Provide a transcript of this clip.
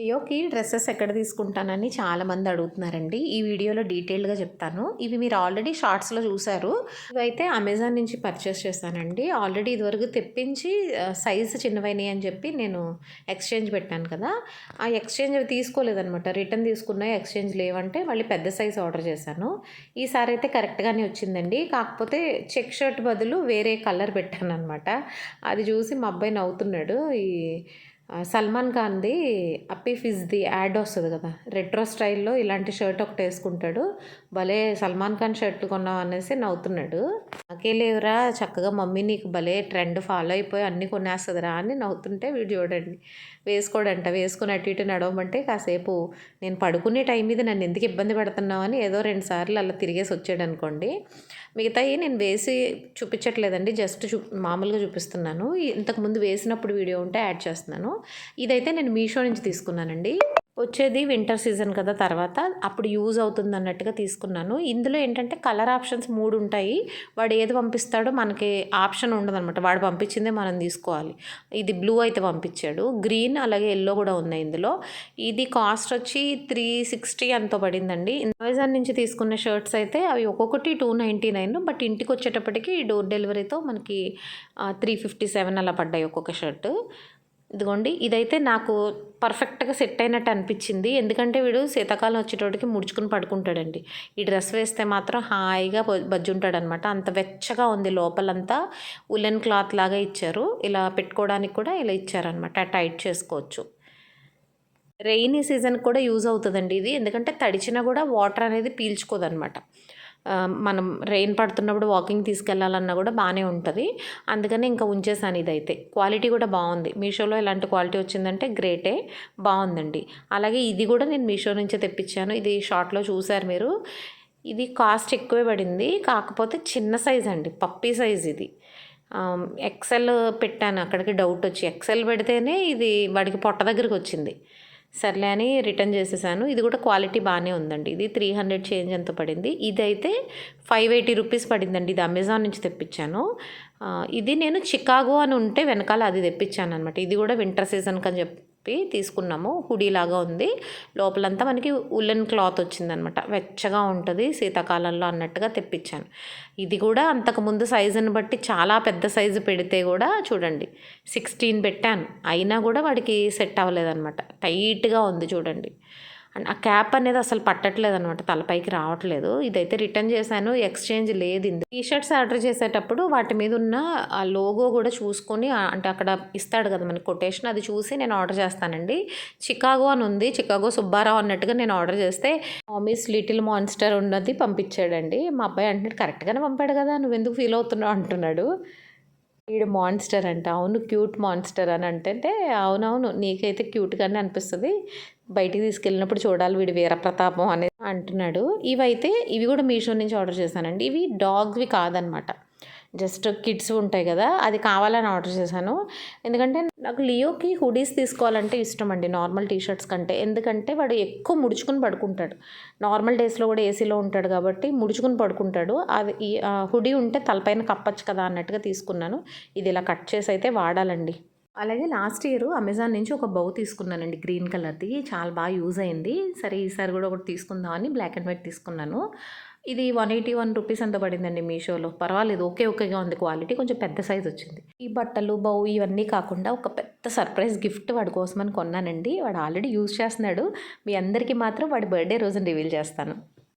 లియోకి dresses ఎక్కడ తీసుకుంటానని చాలామంది అడుగుతున్నారండి. ఈ వీడియోలో డీటెయిల్డ్గా చెప్తాను. ఇవి మీరు ఆల్రెడీ షార్ట్స్లో చూసారు ఇవైతే అమెజాన్ నుంచి పర్చేస్ చేశానండి. ఆల్రెడీ ఇదివరకు తెప్పించి సైజు చిన్నవైనాయి అని చెప్పి నేను ఎక్స్చేంజ్ పెట్టాను కదా. ఆ ఎక్స్చేంజ్ అవి తీసుకోలేదనమాట రిటర్న్ తీసుకున్నాయి ఎక్స్చేంజ్ లేవంటే మళ్ళీ పెద్ద సైజు ఆర్డర్ చేశాను. ఈసారి అయితే కరెక్ట్గానే వచ్చిందండి. కాకపోతే చెక్ షర్ట్ బదులు వేరే కలర్ పెట్టాను అనమాట అది చూసి మా అబ్బాయి నవ్వుతున్నాడు. ఈ సల్మాన్ ఖాన్ది అప్పీ ఫిజ్ది యాడ్ వస్తుంది కదా. రెట్రో స్టైల్లో ఇలాంటి షర్ట్ ఒకటి వేసుకుంటాడు. భలే సల్మాన్ ఖాన్ షర్ట్ కొన్నాం అనేసి నవ్వుతున్నాడు. నాకే లేవురా చక్కగా మమ్మీ నీకు భలే ట్రెండ్ ఫాలో అయిపోయి అన్నీ కొనేస్తుందిరా అని నవ్వుతుంటే వీడు చూడండి వేసుకోడంట వేసుకుని అటు ఇటు నడవమంటే కాసేపు నేను పడుకునే టైం మీద నన్ను ఎందుకు ఇబ్బంది పెడుతున్నావు అని ఏదో రెండు సార్లు అలా తిరిగేసి వచ్చాడు అనుకోండి. మిగతాయి నేను వేసి చూపించట్లేదండి జస్ట్ చూ మామూలుగా చూపిస్తున్నాను. ఇంతకుముందు వేసినప్పుడు వీడియో ఉంటే యాడ్ చేస్తున్నాను. ఇదైతే నేను మీషో నుంచి తీసుకున్నానండి. వచ్చేది వింటర్ సీజన్ కదా తర్వాత. అప్పుడు యూజ్ అవుతుంది అన్నట్టుగా తీసుకున్నాను. ఇందులో ఏంటంటే కలర్ ఆప్షన్స్ మూడు ఉంటాయి. వాడు ఏది పంపిస్తాడో మనకి ఆప్షన్ ఉండదన్నమాట. వాడు పంపించిందే మనం తీసుకోవాలి. ఇది బ్లూ అయితే పంపించాడు. గ్రీన్ అలాగే ఎల్లో కూడా ఉన్నాయి ఇందులో. ఇది కాస్ట్ వచ్చి త్రీ సిక్స్టీ ఎంతో పడిందండి. అమెజాన్ నుంచి తీసుకున్న షర్ట్స్ అయితే అవి ఒక్కొక్కటి టూ నైంటీ నైన్ బట్ ఇంటికి వచ్చేటప్పటికి డోర్ డెలివరీతో మనకి త్రీ ఫిఫ్టీ సెవెన్ అలా పడ్డాయి ఒక్కొక్క షర్ట్ ఇదిగోండి ఇదైతే నాకు పర్ఫెక్ట్గా సెట్ అయినట్టు అనిపించింది. ఎందుకంటే వీడు శీతాకాలం వచ్చేటోడికి ముడుచుకుని పడుకుంటాడండి. ఈ డ్రెస్ వేస్తే మాత్రం హాయిగా బజ్జుంటాడనమాట అంత వెచ్చగా ఉంది లోపలంతా. ఉలెన్ క్లాత్ లాగా ఇచ్చారు. ఇలా పెట్టుకోవడానికి కూడా ఇలా ఇచ్చారనమాట టైట్ చేసుకోవచ్చు. రెయినీ సీజన్ కూడా యూజ్ అవుతుందండి ఇది. ఎందుకంటే తడిచినా కూడా వాటర్ అనేది పీల్చుకోదనమాట మనం రెయిన్ పడుతున్నప్పుడు వాకింగ్ తీసుకెళ్ళాలన్నా కూడా బాగానే ఉంటుంది. అందుకని ఇంకా ఉంచేసాను ఇదైతే. క్వాలిటీ కూడా బాగుంది. మీషోలో ఇలాంటి క్వాలిటీ వచ్చిందంటే గ్రేటే బాగుందండి. అలాగే ఇది కూడా నేను మీషో నుంచే తెప్పించాను. ఇది షార్ట్లో చూసారు మీరు. ఇది కాస్ట్ ఎక్కువే పడింది. కాకపోతే చిన్న సైజ్ అండి. పప్పీ సైజ్ ఇది. ఎక్సెల్ పెట్టాను. అక్కడికి డౌట్ వచ్చి. ఎక్సెల్ పెడితేనే ఇది వాడికి పొట్ట దగ్గరికి వచ్చింది. సర్లే అని రిటర్న్ చేసేసాను. ఇది కూడా క్వాలిటీ బాగానే ఉందండి. ఇది త్రీ హండ్రెడ్ చేంజ్ ఎంత పడింది. ఇదైతే ఫైవ్ ఎయిటీ రూపీస్ పడిందండి. ఇది అమెజాన్ నుంచి తెప్పించాను. ఇది నేను చికాగో అని ఉంటే వెనకాల అది తెప్పించాను అనమాట ఇది కూడా వింటర్ సీజన్కి అని చెప్పి తీసుకున్నాము. హుడీ లాగా ఉంది. లోపలంతా మనకి ఉలెన్ క్లాత్ వచ్చిందనమాట. వెచ్చగా ఉంటుంది. శీతాకాలంలో అన్నట్టుగా తెప్పించాను. ఇది కూడా అంతకుముందు సైజుని బట్టి చాలా పెద్ద సైజు పెడితే కూడా చూడండి సిక్స్టీన్ పెట్టాను. అయినా కూడా వాడికి సెట్ అవ్వలేదన్నమాట టైట్గా ఉంది చూడండి. ఆ క్యాప్ అనేది అసలు పట్టట్లేదు అనమాట తలపైకి రావట్లేదు. ఇదైతే రిటర్న్ చేశాను ఎక్స్చేంజ్ లేదు ఇందు టీ షర్ట్స్ ఆర్డర్ చేసేటప్పుడు వాటి మీద ఉన్న ఆ లోగో కూడా చూసుకొని అంటే అక్కడ ఇస్తాడు కదా మనకి కొటేషన్ అది చూసి నేను ఆర్డర్ చేస్తానండి. చికాగో అని ఉంది చికాగో సుబ్బారావు అన్నట్టుగా నేను ఆర్డర్ చేస్తే మామీస్ లిటిల్ మాన్స్టర్ ఉన్నది పంపించాడండి. మా అబ్బాయి అంటున్నాడు కరెక్ట్గానే పంపాడు కదా నువ్వు ఎందుకు ఫీల్ అవుతున్నావు? అంటున్నాడు. వీడు మాన్స్టర్ అంట అవును క్యూట్ మాన్స్టర్ అని అంటే అవునవును నీకైతే క్యూట్గానే అనిపిస్తుంది. బయటికి తీసుకెళ్ళినప్పుడు చూడాలి వీడి వీరప్రతాపం అనేది అంటున్నాడు. ఇవైతే ఇవి కూడా మీషో నుంచి ఆర్డర్ చేశానండి. ఇవి డాగ్వి కాదనమాట. జస్ట్ కిడ్స్ ఉంటాయి కదా అది కావాలని ఆర్డర్ చేశాను. ఎందుకంటే నాకు లియోకి హుడీస్ తీసుకోవాలంటే ఇష్టం అండి నార్మల్ టీషర్ట్స్ కంటే. ఎందుకంటే వాడు ఎక్కువ ముడుచుకుని పడుకుంటాడు. నార్మల్ డేస్లో కూడా ఏసీలో ఉంటాడు కాబట్టి ముడుచుకుని పడుకుంటాడు. అది హుడీ ఉంటే తలపైన కప్పచ్చు కదా అన్నట్టుగా తీసుకున్నాను. ఇది ఇలా కట్ చేసి అయితే వాడాలండి. అలాగే లాస్ట్ ఇయర్ అమెజాన్ నుంచి ఒక బౌ తీసుకున్నానండి గ్రీన్ కలర్ది. చాలా బాగా యూజ్ అయింది. సరే ఈసారి కూడా ఒకటి తీసుకుందామని బ్లాక్ అండ్ వైట్ తీసుకున్నాను. ఇది వన్ ఎయిటీ వన్ రూపీస్ అంత పడిందండి మీషోలో? పర్వాలేదు ఓకే ఓకేగా ఉంది. క్వాలిటీ కొంచెం పెద్ద సైజ్ వచ్చింది. ఈ బట్టలు బౌ ఇవన్నీ కాకుండా ఒక పెద్ద సర్ప్రైజ్ గిఫ్ట్ వాడి కోసమని కొన్నానండి. వాడు ఆల్రెడీ యూజ్ చేస్తున్నాడు. మీ అందరికీ మాత్రం వాడి బర్త్డే రోజున రివీల్ చేస్తాను.